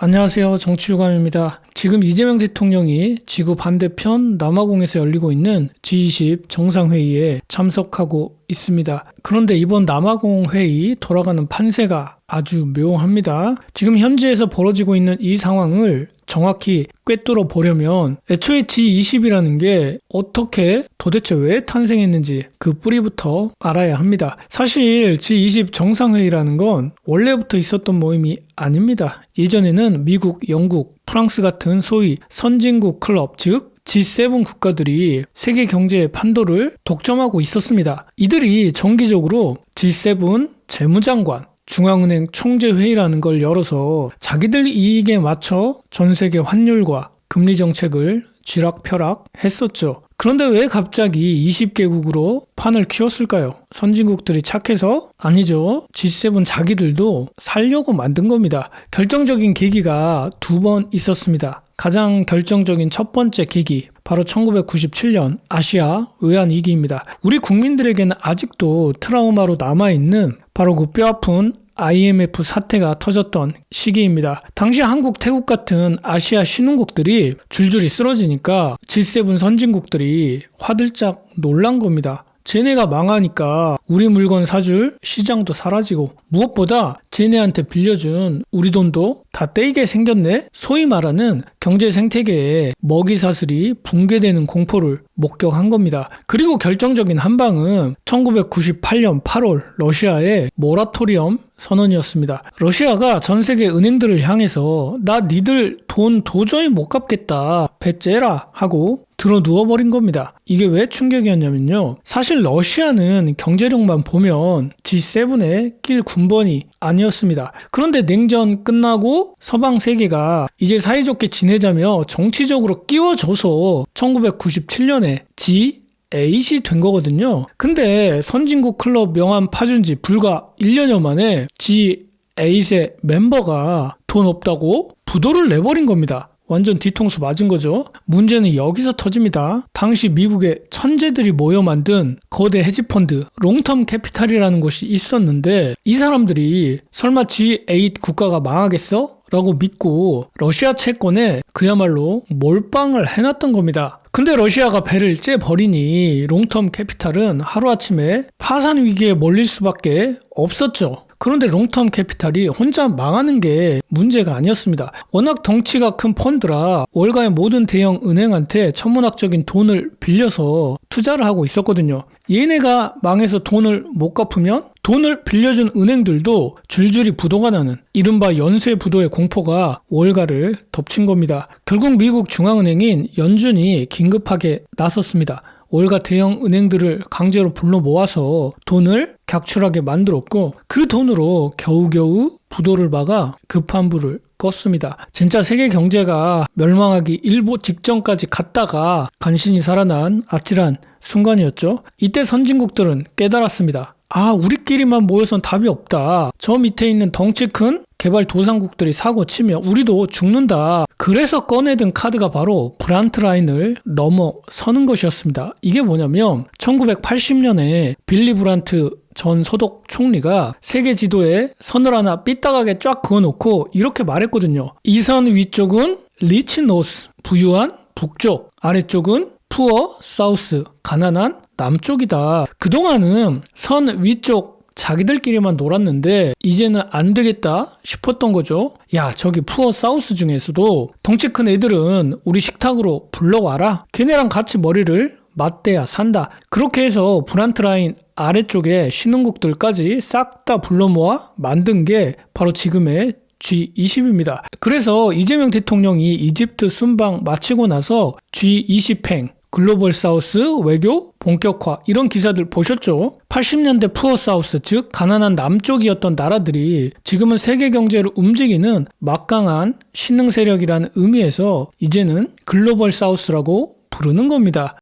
안녕하세요. 정치유감입니다. 지금 이재명 대통령이 지구 반대편 남아공에서 열리고 있는 G20 정상회의에 참석하고 있습니다. 그런데 이번 남아공 회의 돌아가는 판세가 아주 묘합니다. 지금 현지에서 벌어지고 있는 이 상황을 정확히 꿰뚫어 보려면 애초에 G20이라는 게 어떻게 도대체 왜 탄생했는지 그 뿌리부터 알아야 합니다. 사실 G20 정상회의라는 건 원래부터 있었던 모임이 아닙니다. 예전에는 미국, 영국, 프랑스 같은 소위 선진국 클럽, 즉 G7 국가들이 세계 경제의 판도를 독점하고 있었습니다. 이들이 정기적으로 G7 재무장관, 중앙은행 총재회의라는 걸 열어서 자기들 이익에 맞춰 전 세계 환율과 금리 정책을 쥐락펴락 했었죠. 그런데 왜 갑자기 20개국으로 판을 키웠을까요? 선진국들이 착해서? 아니죠. G7 자기들도 살려고 만든 겁니다. 결정적인 계기가 두 번 있었습니다. 가장 결정적인 첫 번째 계기, 바로 1997년 아시아 외환 위기입니다. 우리 국민들에게는 아직도 트라우마로 남아 있는 바로 그 뼈아픈 IMF 사태가 터졌던 시기입니다. 당시 한국, 태국 같은 아시아 신흥국들이 줄줄이 쓰러지니까 G7 선진국들이 화들짝 놀란 겁니다. 쟤네가 망하니까 우리 물건 사줄 시장도 사라지고 무엇보다 쟤네한테 빌려준 우리 돈도 다 떼이게 생겼네? 소위 말하는 경제 생태계에 먹이 사슬이 붕괴되는 공포를 목격한 겁니다. 그리고 결정적인 한 방은 1998년 8월 러시아의 모라토리엄 선언이었습니다. 러시아가 전 세계 은행들을 향해서 나 니들 돈 도저히 못 갚겠다. 배째라 하고 들어 누워버린 겁니다. 이게 왜 충격이었냐면요. 사실 러시아는 경제력만 보면 G7의 낄 군번이 아니었습니다. 그런데 냉전 끝나고 서방 세계가 이제 사이좋게 지내자며 정치적으로 끼워줘서 1997년에 G 8이 된 거거든요. 근데 선진국 클럽 명함 파준 지 불과 1년여 만에 G8의 멤버가 돈 없다고 부도를 내버린 겁니다. 완전 뒤통수 맞은 거죠. 문제는 여기서 터집니다. 당시 미국의 천재들이 모여 만든 거대 헤지펀드 롱텀 캐피탈이라는 곳이 있었는데 이 사람들이 설마 G8 국가가 망하겠어? 라고 믿고 러시아 채권에 그야말로 몰빵을 해놨던 겁니다. 근데 러시아가 배를 째버리니 롱텀 캐피탈은 하루아침에 파산 위기에 몰릴 수밖에 없었죠. 그런데 롱텀 캐피탈이 혼자 망하는 게 문제가 아니었습니다. 워낙 덩치가 큰 펀드라 월가의 모든 대형 은행한테 천문학적인 돈을 빌려서 투자를 하고 있었거든요. 얘네가 망해서 돈을 못 갚으면 돈을 빌려준 은행들도 줄줄이 부도가 나는 이른바 연쇄 부도의 공포가 월가를 덮친 겁니다. 결국 미국 중앙은행인 연준이 긴급하게 나섰습니다. 월가 대형 은행들을 강제로 불러 모아서 돈을 객출하게 만들었고 그 돈으로 겨우겨우 부도를 막아 급한 불을 껐습니다. 진짜 세계 경제가 멸망하기 일보 직전까지 갔다가 간신히 살아난 아찔한 순간이었죠. 이때 선진국들은 깨달았습니다. 아, 우리끼리만 모여선 답이 없다. 저 밑에 있는 덩치 큰 개발 도상국들이 사고 치면 우리도 죽는다. 그래서 꺼내든 카드가 바로 브란트 라인을 넘어서는 것이었습니다. 이게 뭐냐면 1980년에 빌리 브란트 전 소독 총리가 세계 지도에 선을 하나 삐딱하게 쫙 그어놓고 이렇게 말했거든요. 이 선 위쪽은 리치 노스, 부유한 북쪽, 아래쪽은 푸어 사우스, 가난한 남쪽이다. 그동안은 선 위쪽 자기들끼리만 놀았는데 이제는 안 되겠다 싶었던 거죠. 야, 저기 푸어 사우스 중에서도 덩치 큰 애들은 우리 식탁으로 불러와라. 걔네랑 같이 머리를 맞대야 산다. 그렇게 해서 브란트 라인 아래쪽에 신흥국들까지 싹 다 불러 모아 만든 게 바로 지금의 G20입니다. 그래서 이재명 대통령이 이집트 순방 마치고 나서 G20 행 글로벌 사우스 외교 본격화 이런 기사들 보셨죠? 80년대 푸어 사우스 즉 가난한 남쪽이었던 나라들이 지금은 세계 경제를 움직이는 막강한 신흥 세력이라는 의미에서 이제는 글로벌 사우스라고 부르는 겁니다.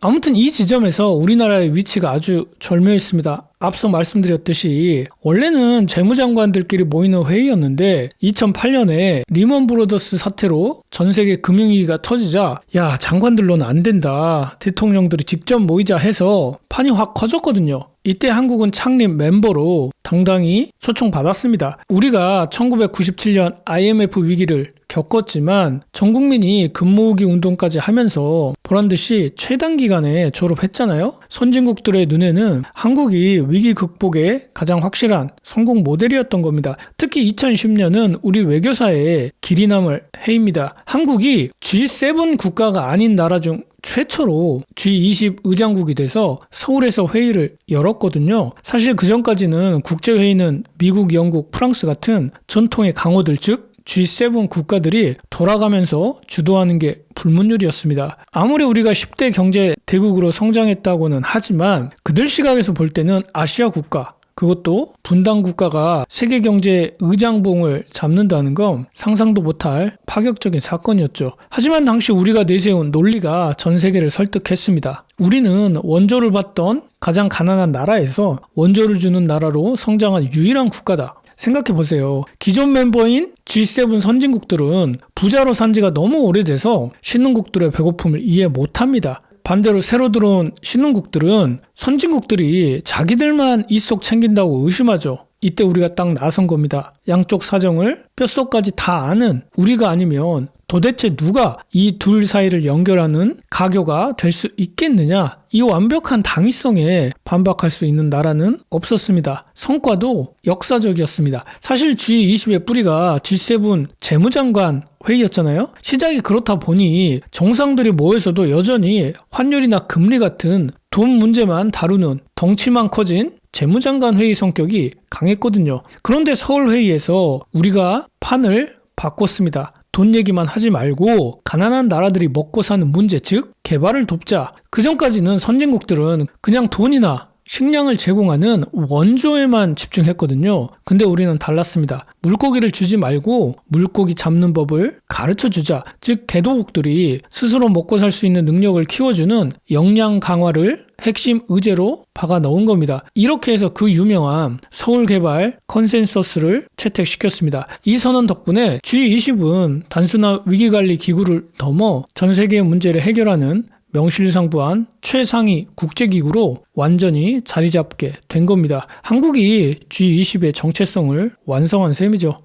아무튼 이 지점에서 우리나라의 위치가 아주 절묘했습니다. 앞서 말씀드렸듯이 원래는 재무장관들끼리 모이는 회의였는데 2008년에 리먼 브로더스 사태로 전 세계 금융위기가 터지자 야 장관들로는 안 된다 대통령들이 직접 모이자 해서 판이 확 커졌거든요. 이때 한국은 창립 멤버로 당당히 초청받았습니다. 우리가 1997년 IMF 위기를 겪었지만 전 국민이 금모으기 운동까지 하면서 보란 듯이 최단 기간에 졸업했잖아요. 선진국들의 눈에는 한국이 위기 극복에 가장 확실한 성공 모델이었던 겁니다. 특히 2010년은 우리 외교사의 길이 남을 해입니다. 한국이 G7 국가가 아닌 나라 중 최초로 G20 의장국이 돼서 서울에서 회의를 열었거든요. 사실 그 전까지는 국제회의는 미국, 영국, 프랑스 같은 전통의 강호들 즉 G7 국가들이 돌아가면서 주도하는 게 불문율이었습니다. 아무리 우리가 10대 경제 대국으로 성장했다고는 하지만 그들 시각에서 볼 때는 아시아 국가, 그것도 분당 국가가 세계 경제 의장봉을 잡는다는 건 상상도 못할 파격적인 사건이었죠. 하지만 당시 우리가 내세운 논리가 전 세계를 설득했습니다. 우리는 원조를 받던 가장 가난한 나라에서 원조를 주는 나라로 성장한 유일한 국가다. 생각해 보세요. 기존 멤버인 G7 선진국들은 부자로 산 지가 너무 오래돼서 신흥국들의 배고픔을 이해 못 합니다. 반대로 새로 들어온 신흥국들은 선진국들이 자기들만 이속 챙긴다고 의심하죠. 이때 우리가 딱 나선 겁니다. 양쪽 사정을 뼛속까지 다 아는 우리가 아니면 도대체 누가 이 둘 사이를 연결하는 가교가 될 수 있겠느냐? 이 완벽한 당위성에 반박할 수 있는 나라는 없었습니다. 성과도 역사적이었습니다. 사실 G20의 뿌리가 G7 재무장관 회의였잖아요. 시작이 그렇다 보니 정상들이 모여서도 여전히 환율이나 금리 같은 돈 문제만 다루는 덩치만 커진 재무장관 회의 성격이 강했거든요. 그런데 서울 회의에서 우리가 판을 바꿨습니다. 돈 얘기만 하지 말고 가난한 나라들이 먹고 사는 문제 즉 개발을 돕자. 그 전까지는 선진국들은 그냥 돈이나 식량을 제공하는 원조에만 집중했거든요. 근데 우리는 달랐습니다. 물고기를 주지 말고 물고기 잡는 법을 가르쳐 주자. 즉, 개도국들이 스스로 먹고 살 수 있는 능력을 키워주는 역량 강화를 핵심 의제로 박아 넣은 겁니다. 이렇게 해서 그 유명한 서울 개발 컨센서스를 채택시켰습니다. 이 선언 덕분에 G20은 단순한 위기관리 기구를 넘어 전 세계의 문제를 해결하는 명실상부한 최상위 국제기구로 완전히 자리 잡게 된 겁니다. 한국이 G20의 정체성을 완성한 셈이죠.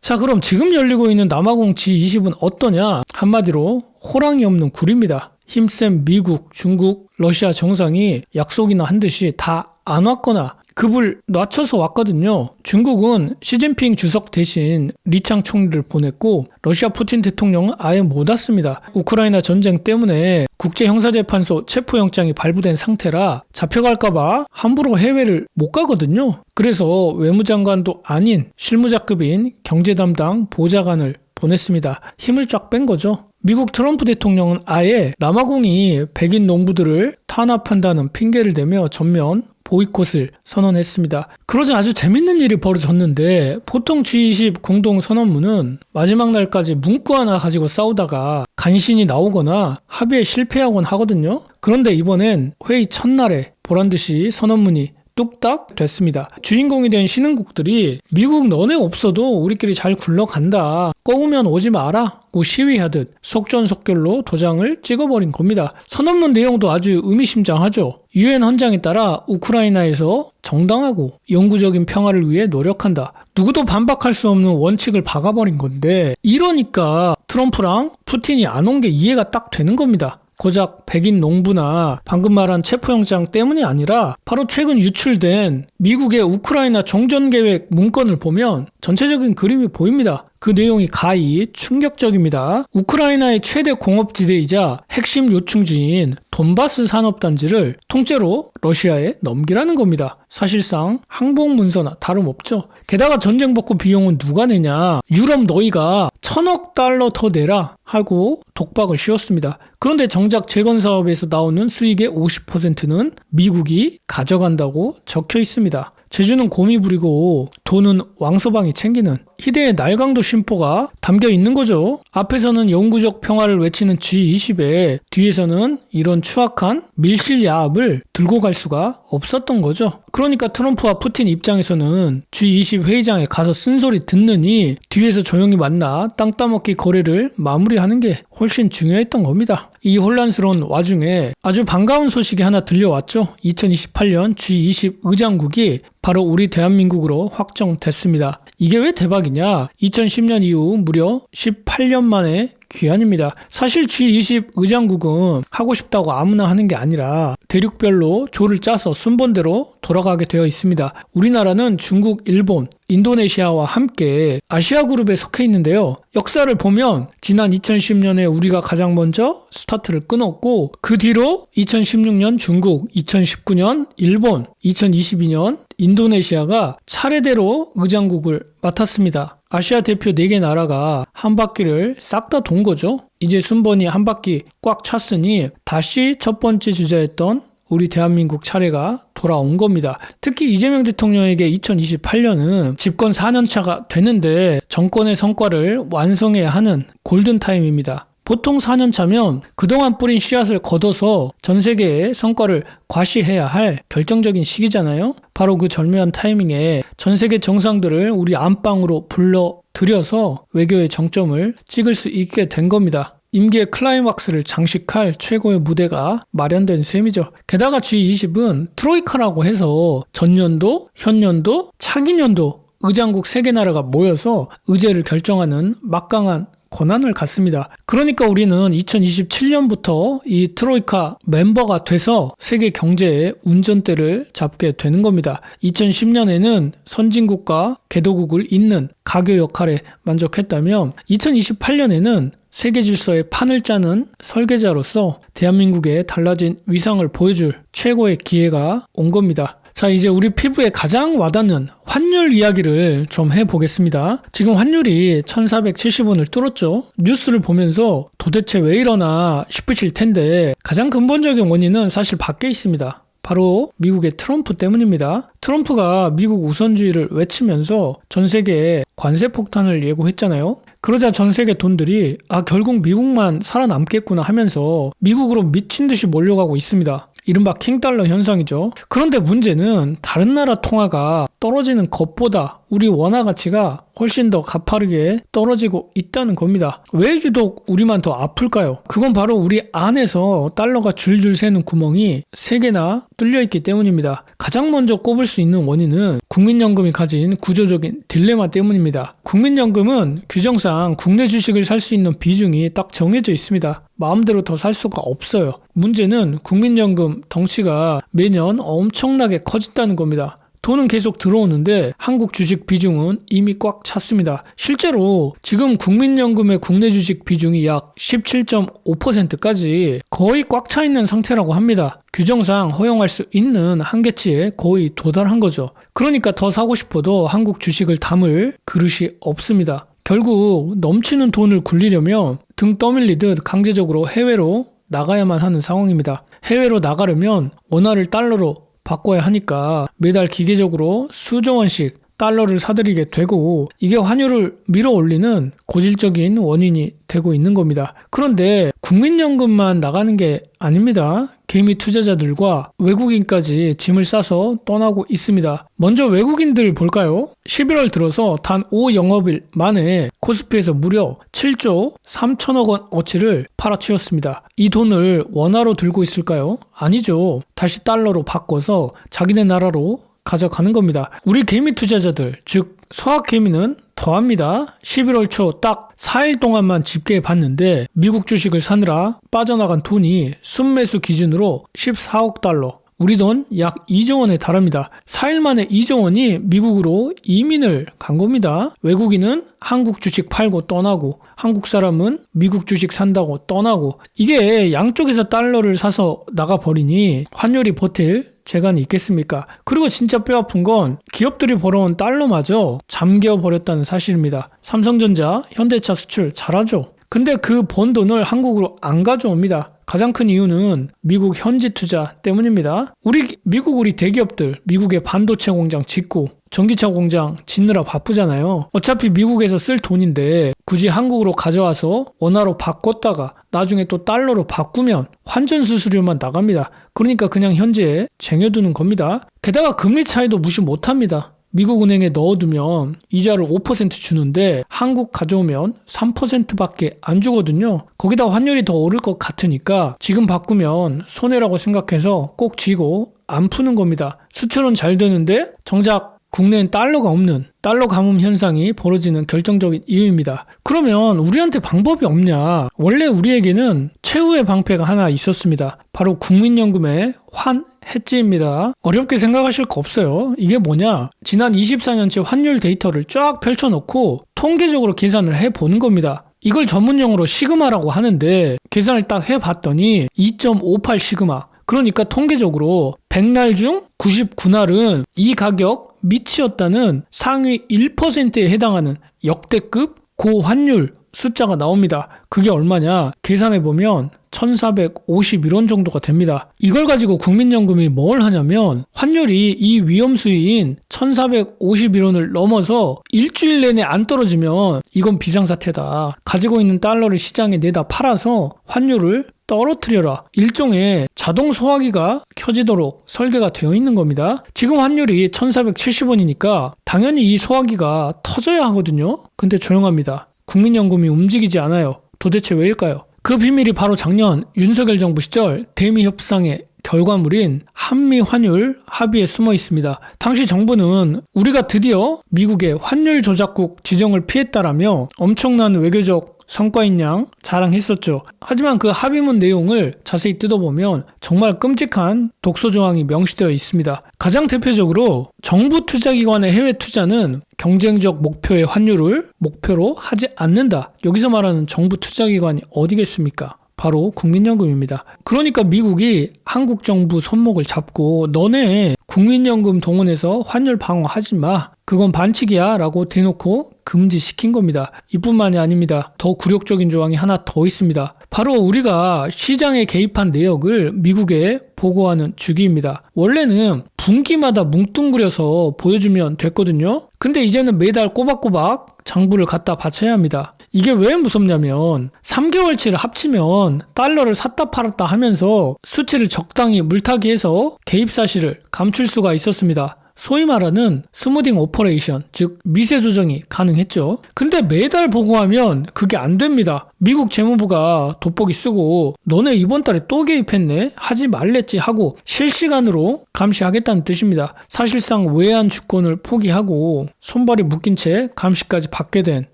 자, 그럼 지금 열리고 있는 남아공 G20은 어떠냐? 한마디로 호랑이 없는 굴입니다. 힘센 미국, 중국, 러시아 정상이 약속이나 한 듯이 다 안 왔거나 급을 낮춰서 왔거든요. 중국은 시진핑 주석 대신 리창 총리를 보냈고 러시아 푸틴 대통령은 아예 못 왔습니다. 우크라이나 전쟁 때문에 국제형사재판소 체포영장이 발부된 상태라 잡혀갈까봐 함부로 해외를 못 가거든요. 그래서 외무장관도 아닌 실무자급인 경제담당 보좌관을 보냈습니다. 힘을 쫙 뺀 거죠. 미국 트럼프 대통령은 아예 남아공이 백인 농부들을 탄압한다는 핑계를 대며 전면 보이콧을 선언했습니다. 그러자 아주 재밌는 일이 벌어졌는데 보통 G20 공동 선언문은 마지막 날까지 문구 하나 가지고 싸우다가 간신히 나오거나 합의에 실패하곤 하거든요. 그런데 이번엔 회의 첫날에 보란 듯이 선언문이 뚝딱 됐습니다. 주인공이 된 신흥국들이 미국 너네 없어도 우리끼리 잘 굴러간다. 꺼우면 오지 마라. 고 시위하듯 속전속결로 도장을 찍어버린 겁니다. 선언문 내용도 아주 의미심장하죠. 유엔 헌장에 따라 우크라이나에서 정당하고 영구적인 평화를 위해 노력한다. 누구도 반박할 수 없는 원칙을 박아버린 건데 이러니까 트럼프랑 푸틴이 안 온 게 이해가 딱 되는 겁니다. 고작 백인 농부나 방금 말한 체포영장 때문이 아니라 바로 최근 유출된 미국의 우크라이나 정전계획 문건을 보면 전체적인 그림이 보입니다. 그 내용이 가히 충격적입니다. 우크라이나의 최대 공업지대이자 핵심 요충지인 돈바스 산업단지를 통째로 러시아에 넘기라는 겁니다. 사실상 항복문서나 다름없죠. 게다가 전쟁 복구 비용은 누가 내냐? 유럽 너희가 천억 달러 더 내라 하고 독박을 씌웠습니다. 그런데 정작 재건 사업에서 나오는 수익의 50%는 미국이 가져간다고 적혀 있습니다. 제주는 곰이 부리고 돈은 왕서방이 챙기는 희대의 날강도 심보가 담겨 있는 거죠. 앞에서는 영구적 평화를 외치는 G20에 뒤에서는 이런 추악한 밀실 야합을 들고 갈 수가 없었던 거죠. 그러니까 트럼프와 푸틴 입장에서는 G20 회의장에 가서 쓴소리 듣느니 뒤에서 조용히 만나 땅 따먹기 거래를 마무리하는 게 훨씬 중요했던 겁니다. 이 혼란스러운 와중에 아주 반가운 소식이 하나 들려왔죠. 2028년 G20 의장국이 바로 우리 대한민국으로 확정됐습니다. 이게 왜 대박이냐? 2010년 이후 무려 18년 만에 귀환입니다. 사실 G20 의장국은 하고 싶다고 아무나 하는 게 아니라 대륙별로 조를 짜서 순번대로 돌아가게 되어 있습니다. 우리나라는 중국, 일본, 인도네시아와 함께 아시아 그룹에 속해 있는데요. 역사를 보면 지난 2010년에 우리가 가장 먼저 스타트를 끊었고 그 뒤로 2016년 중국, 2019년 일본, 2022년 인도네시아가 차례대로 의장국을 맡았습니다. 아시아 대표 4개 나라가 한 바퀴를 싹 다 돈 거죠. 이제 순번이 한 바퀴 꽉 찼으니 다시 첫 번째 주자였던 우리 대한민국 차례가 돌아온 겁니다. 특히 이재명 대통령에게 2028년은 집권 4년차가 되는데 정권의 성과를 완성해야 하는 골든타임입니다. 보통 4년 차면 그동안 뿌린 씨앗을 걷어서 전 세계의 성과를 과시해야 할 결정적인 시기잖아요. 바로 그 절묘한 타이밍에 전 세계 정상들을 우리 안방으로 불러 들여서 외교의 정점을 찍을 수 있게 된 겁니다. 임기의 클라이막스를 장식할 최고의 무대가 마련된 셈이죠. 게다가 G20은 트로이카라고 해서 전년도, 현년도, 차기년도 의장국 3개 나라가 모여서 의제를 결정하는 막강한 권한을 갖습니다. 그러니까 우리는 2027년부터 이 트로이카 멤버가 돼서 세계 경제의 운전대를 잡게 되는 겁니다. 2010년에는 선진국과 개도국을 잇는 가교 역할에 만족했다면 2028년에는 세계 질서의 판을 짜는 설계자로서 대한민국의 달라진 위상을 보여줄 최고의 기회가 온 겁니다. 자, 이제 우리 피부에 가장 와닿는 환율 이야기를 좀 해보겠습니다. 지금 환율이 1470원을 뚫었죠. 뉴스를 보면서 도대체 왜 이러나 싶으실 텐데 가장 근본적인 원인은 사실 밖에 있습니다. 바로 미국의 트럼프 때문입니다. 트럼프가 미국 우선주의를 외치면서 전 세계에 관세 폭탄을 예고했잖아요. 그러자 전 세계 돈들이 아 결국 미국만 살아남겠구나 하면서 미국으로 미친 듯이 몰려가고 있습니다. 이른바 킹달러 현상이죠. 그런데 문제는 다른 나라 통화가 떨어지는 것보다 우리 원화 가치가 훨씬 더 가파르게 떨어지고 있다는 겁니다. 왜 유독 우리만 더 아플까요? 그건 바로 우리 안에서 달러가 줄줄 새는 구멍이 3개나 뚫려 있기 때문입니다. 가장 먼저 꼽을 수 있는 원인은 국민연금이 가진 구조적인 딜레마 때문입니다. 국민연금은 규정상 국내 주식을 살 수 있는 비중이 딱 정해져 있습니다. 마음대로 더 살 수가 없어요. 문제는 국민연금 덩치가 매년 엄청나게 커진다는 겁니다. 돈은 계속 들어오는데 한국 주식 비중은 이미 꽉 찼습니다. 실제로 지금 국민연금의 국내 주식 비중이 약 17.5%까지 거의 꽉 차 있는 상태라고 합니다. 규정상 허용할 수 있는 한계치에 거의 도달한 거죠. 그러니까 더 사고 싶어도 한국 주식을 담을 그릇이 없습니다. 결국 넘치는 돈을 굴리려면 등 떠밀리듯 강제적으로 해외로 나가야만 하는 상황입니다. 해외로 나가려면 원화를 달러로 바꿔야 하니까 매달 기계적으로 수조 원씩 달러를 사들이게 되고 이게 환율을 밀어 올리는 고질적인 원인이 되고 있는 겁니다. 그런데 국민연금만 나가는 게 아닙니다. 개미 투자자들과 외국인까지 짐을 싸서 떠나고 있습니다. 먼저 외국인들 볼까요? 11월 들어서 단 5영업일 만에 코스피에서 무려 7조 3천억 원 어치를 팔아치웠습니다. 이 돈을 원화로 들고 있을까요? 아니죠. 다시 달러로 바꿔서 자기네 나라로 가져가는 겁니다. 우리 개미 투자자들, 즉 소학 개미는 더합니다. 11월 초 딱 4일 동안만 집계해 봤는데 미국 주식을 사느라 빠져나간 돈이 순매수 기준으로 14억 달러. 우리 돈 약 2조 원에 달합니다. 4일 만에 2조 원이 미국으로 이민을 간 겁니다. 외국인은 한국 주식 팔고 떠나고 한국 사람은 미국 주식 산다고 떠나고 이게 양쪽에서 달러를 사서 나가버리니 환율이 버틸 재간이 있겠습니까? 그리고 진짜 뼈 아픈 건 기업들이 벌어온 달러마저 잠겨 버렸다는 사실입니다. 삼성전자, 현대차 수출 잘하죠. 근데 그 번 돈을 한국으로 안 가져옵니다. 가장 큰 이유는 미국 현지 투자 때문입니다. 우리 미국 우리 대기업들 미국의 반도체 공장 짓고 전기차 공장 짓느라 바쁘잖아요. 어차피 미국에서 쓸 돈인데 굳이 한국으로 가져와서 원화로 바꿨다가 나중에 또 달러로 바꾸면 환전 수수료만 나갑니다. 그러니까 그냥 현재에 쟁여두는 겁니다. 게다가 금리 차이도 무시 못합니다. 미국 은행에 넣어두면 이자를 5% 주는데 한국 가져오면 3%밖에 안 주거든요. 거기다 환율이 더 오를 것 같으니까 지금 바꾸면 손해라고 생각해서 꼭 쥐고 안 푸는 겁니다. 수출은 잘 되는데 정작 국내엔 달러가 없는 달러 가뭄 현상이 벌어지는 결정적인 이유입니다. 그러면 우리한테 방법이 없냐? 원래 우리에게는 최후의 방패가 하나 있었습니다. 바로 국민연금의 환 해지입니다. 어렵게 생각하실 거 없어요. 이게 뭐냐? 지난 24년치 환율 데이터를 쫙 펼쳐놓고 통계적으로 계산을 해보는 겁니다. 이걸 전문용어로 시그마라고 하는데 계산을 딱 해봤더니 2.58 시그마. 그러니까 통계적으로 100날 중 99날은 이 가격 밑이었다는 상위 1%에 해당하는 역대급 고환율 숫자가 나옵니다. 그게 얼마냐? 계산해 보면 1451원 정도가 됩니다. 이걸 가지고 국민연금이 뭘 하냐면 환율이 이 위험수위인 1451원을 넘어서 일주일 내내 안 떨어지면 이건 비상사태다. 가지고 있는 달러를 시장에 내다 팔아서 환율을 떨어뜨려라. 일종의 자동 소화기가 켜지도록 설계가 되어 있는 겁니다. 지금 환율이 1470원이니까 당연히 이 소화기가 터져야 하거든요. 근데 조용합니다. 국민연금이 움직이지 않아요. 도대체 왜일까요? 그 비밀이 바로 작년 윤석열 정부 시절 대미 협상의 결과물인 한미 환율 합의에 숨어 있습니다. 당시 정부는 우리가 드디어 미국의 환율 조작국 지정을 피했다라며 엄청난 외교적 성과인 양 자랑했었죠. 하지만 그 합의문 내용을 자세히 뜯어보면 정말 끔찍한 독소 조항이 명시되어 있습니다. 가장 대표적으로 정부 투자기관의 해외 투자는 경쟁적 목표의 환율을 목표로 하지 않는다. 여기서 말하는 정부 투자기관이 어디겠습니까? 바로 국민연금입니다. 그러니까 미국이 한국 정부 손목을 잡고 너네 국민연금 동원해서 환율 방어하지 마. 그건 반칙이야 라고 대놓고 금지시킨 겁니다. 이뿐만이 아닙니다. 더 굴욕적인 조항이 하나 더 있습니다. 바로 우리가 시장에 개입한 내역을 미국에 보고하는 주기입니다. 원래는 분기마다 뭉뚱그려서 보여주면 됐거든요. 근데 이제는 매달 꼬박꼬박 장부를 갖다 바쳐야 합니다. 이게 왜 무섭냐면 3개월치를 합치면 달러를 샀다 팔았다 하면서 수치를 적당히 물타기 해서 개입 사실을 감출 수가 있었습니다. 소위 말하는 스무딩 오퍼레이션, 즉 미세 조정이 가능했죠. 근데 매달 보고하면 그게 안 됩니다. 미국 재무부가 돋보기 쓰고 너네 이번 달에 또 개입했네? 하지 말랬지 하고 실시간으로 감시하겠다는 뜻입니다. 사실상 외환 주권을 포기하고 손발이 묶인 채 감시까지 받게 된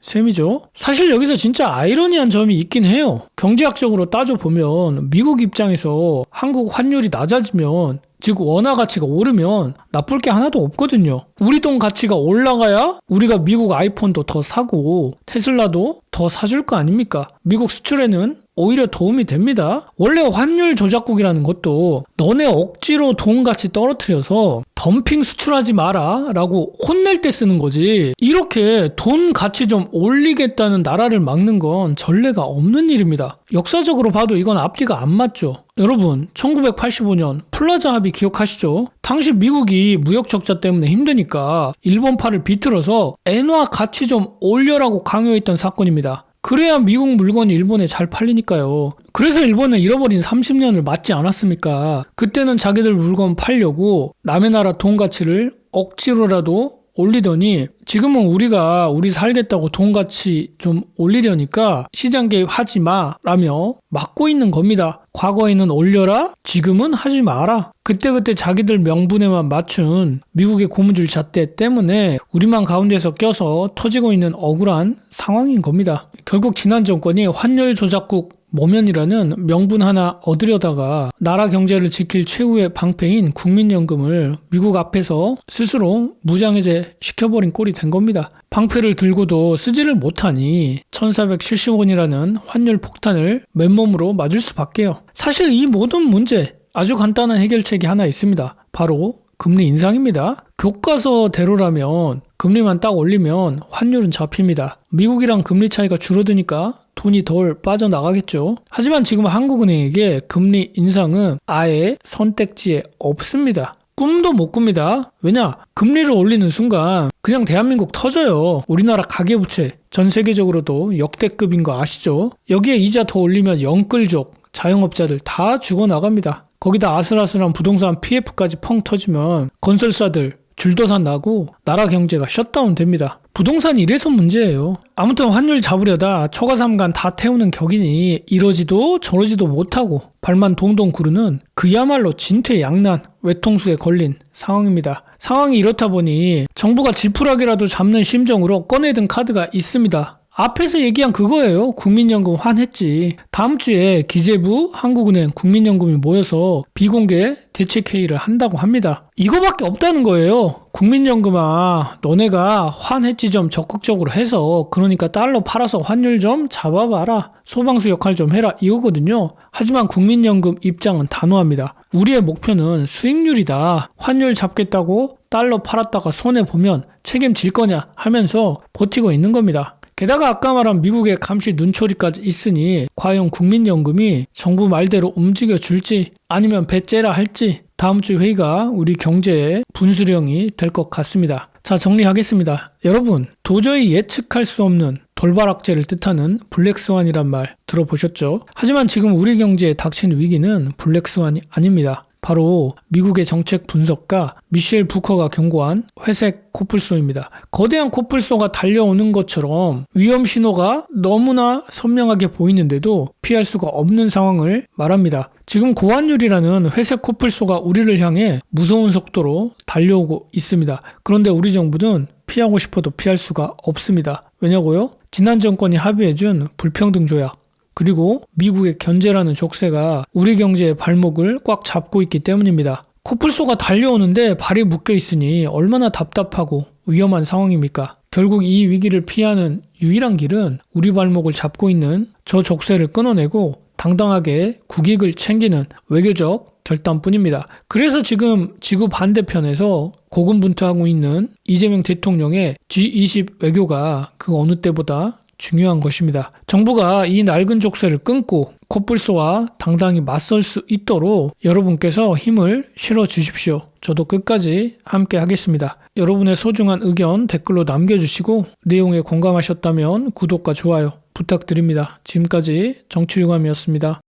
셈이죠. 사실 여기서 진짜 아이러니한 점이 있긴 해요. 경제학적으로 따져보면 미국 입장에서 한국 환율이 낮아지면 즉 원화 가치가 오르면 나쁠 게 하나도 없거든요. 우리 돈 가치가 올라가야 우리가 미국 아이폰도 더 사고 테슬라도 더 사줄 거 아닙니까? 미국 수출에는 오히려 도움이 됩니다. 원래 환율 조작국이라는 것도 너네 억지로 돈 가치 떨어뜨려서 덤핑 수출하지 마라 라고 혼낼 때 쓰는 거지. 이렇게 돈 가치 좀 올리겠다는 나라를 막는 건 전례가 없는 일입니다. 역사적으로 봐도 이건 앞뒤가 안 맞죠. 여러분, 1985년 플라자 합의 기억하시죠? 당시 미국이 무역 적자 때문에 힘드니까 일본파를 비틀어서 엔화 가치 좀 올려라고 강요했던 사건입니다. 그래야 미국 물건이 일본에 잘 팔리니까요. 그래서 일본은 잃어버린 30년을 맞지 않았습니까? 그때는 자기들 물건 팔려고 남의 나라 돈 가치를 억지로라도 올리더니 지금은 우리가 우리 살겠다고 돈 가치 좀 올리려니까 시장 개입하지 마 라며 막고 있는 겁니다. 과거에는 올려라 지금은 하지 마라. 그때그때 자기들 명분에만 맞춘 미국의 고무줄 잣대 때문에 우리만 가운데서 껴서 터지고 있는 억울한 상황인 겁니다. 결국 지난 정권이 환율 조작국 모면이라는 명분 하나 얻으려다가 나라 경제를 지킬 최후의 방패인 국민연금을 미국 앞에서 스스로 무장해제 시켜버린 꼴이 된 겁니다. 방패를 들고도 쓰지를 못하니 1470원이라는 환율 폭탄을 맨몸으로 맞을 수밖에요. 사실 이 모든 문제 아주 간단한 해결책이 하나 있습니다. 바로 금리 인상입니다. 교과서대로라면 금리만 딱 올리면 환율은 잡힙니다. 미국이랑 금리 차이가 줄어드니까 돈이 덜 빠져나가겠죠. 하지만 지금 한국은행에게 금리 인상은 아예 선택지에 없습니다. 꿈도 못 꿉니다. 왜냐? 금리를 올리는 순간 그냥 대한민국 터져요. 우리나라 가계부채 전 세계적으로도 역대급인 거 아시죠? 여기에 이자 더 올리면 영끌족, 자영업자들 다 죽어나갑니다. 거기다 아슬아슬한 부동산 PF까지 펑 터지면 건설사들 줄도산 나고 나라 경제가 셧다운 됩니다. 부동산이 이래서 문제예요. 아무튼 환율 잡으려다 초가삼간 다 태우는 격이니 이러지도 저러지도 못하고 발만 동동 구르는 그야말로 진퇴양난 외통수에 걸린 상황입니다. 상황이 이렇다 보니 정부가 지푸라기라도 잡는 심정으로 꺼내든 카드가 있습니다. 앞에서 얘기한 그거예요. 국민연금 환했지. 다음 주에 기재부, 한국은행, 국민연금이 모여서 비공개 대책 회의를 한다고 합니다. 이거밖에 없다는 거예요. 국민연금아, 너네가 환했지 좀 적극적으로 해서 그러니까 달러 팔아서 환율 좀 잡아봐라. 소방수 역할 좀 해라. 이거거든요. 하지만 국민연금 입장은 단호합니다. 우리의 목표는 수익률이다. 환율 잡겠다고 달러 팔았다가 손해 보면 책임질 거냐 하면서 버티고 있는 겁니다. 게다가 아까 말한 미국의 감시 눈초리까지 있으니 과연 국민연금이 정부 말대로 움직여 줄지 아니면 배째라 할지 다음 주 회의가 우리 경제의 분수령이 될 것 같습니다. 자, 정리하겠습니다. 여러분, 도저히 예측할 수 없는 돌발악재를 뜻하는 블랙스완이란 말 들어보셨죠? 하지만 지금 우리 경제에 닥친 위기는 블랙스완이 아닙니다. 바로 미국의 정책 분석가 미셸 부커가 경고한 회색 코뿔소입니다. 거대한 코뿔소가 달려오는 것처럼 위험 신호가 너무나 선명하게 보이는데도 피할 수가 없는 상황을 말합니다. 지금 고환율이라는 회색 코뿔소가 우리를 향해 무서운 속도로 달려오고 있습니다. 그런데 우리 정부는 피하고 싶어도 피할 수가 없습니다. 왜냐고요? 지난 정권이 합의해준 불평등 조약 그리고 미국의 견제라는 족쇄가 우리 경제의 발목을 꽉 잡고 있기 때문입니다. 코뿔소가 달려오는데 발이 묶여 있으니 얼마나 답답하고 위험한 상황입니까? 결국 이 위기를 피하는 유일한 길은 우리 발목을 잡고 있는 저 족쇄를 끊어내고 당당하게 국익을 챙기는 외교적 결단뿐입니다. 그래서 지금 지구 반대편에서 고군분투하고 있는 이재명 대통령의 G20 외교가 그 어느 때보다 중요한 것입니다. 정부가 이 낡은 족쇄를 끊고 코뿔소와 당당히 맞설 수 있도록 여러분께서 힘을 실어 주십시오. 저도 끝까지 함께 하겠습니다. 여러분의 소중한 의견 댓글로 남겨주시고 내용에 공감하셨다면 구독과 좋아요 부탁드립니다. 지금까지 정치유감이었습니다.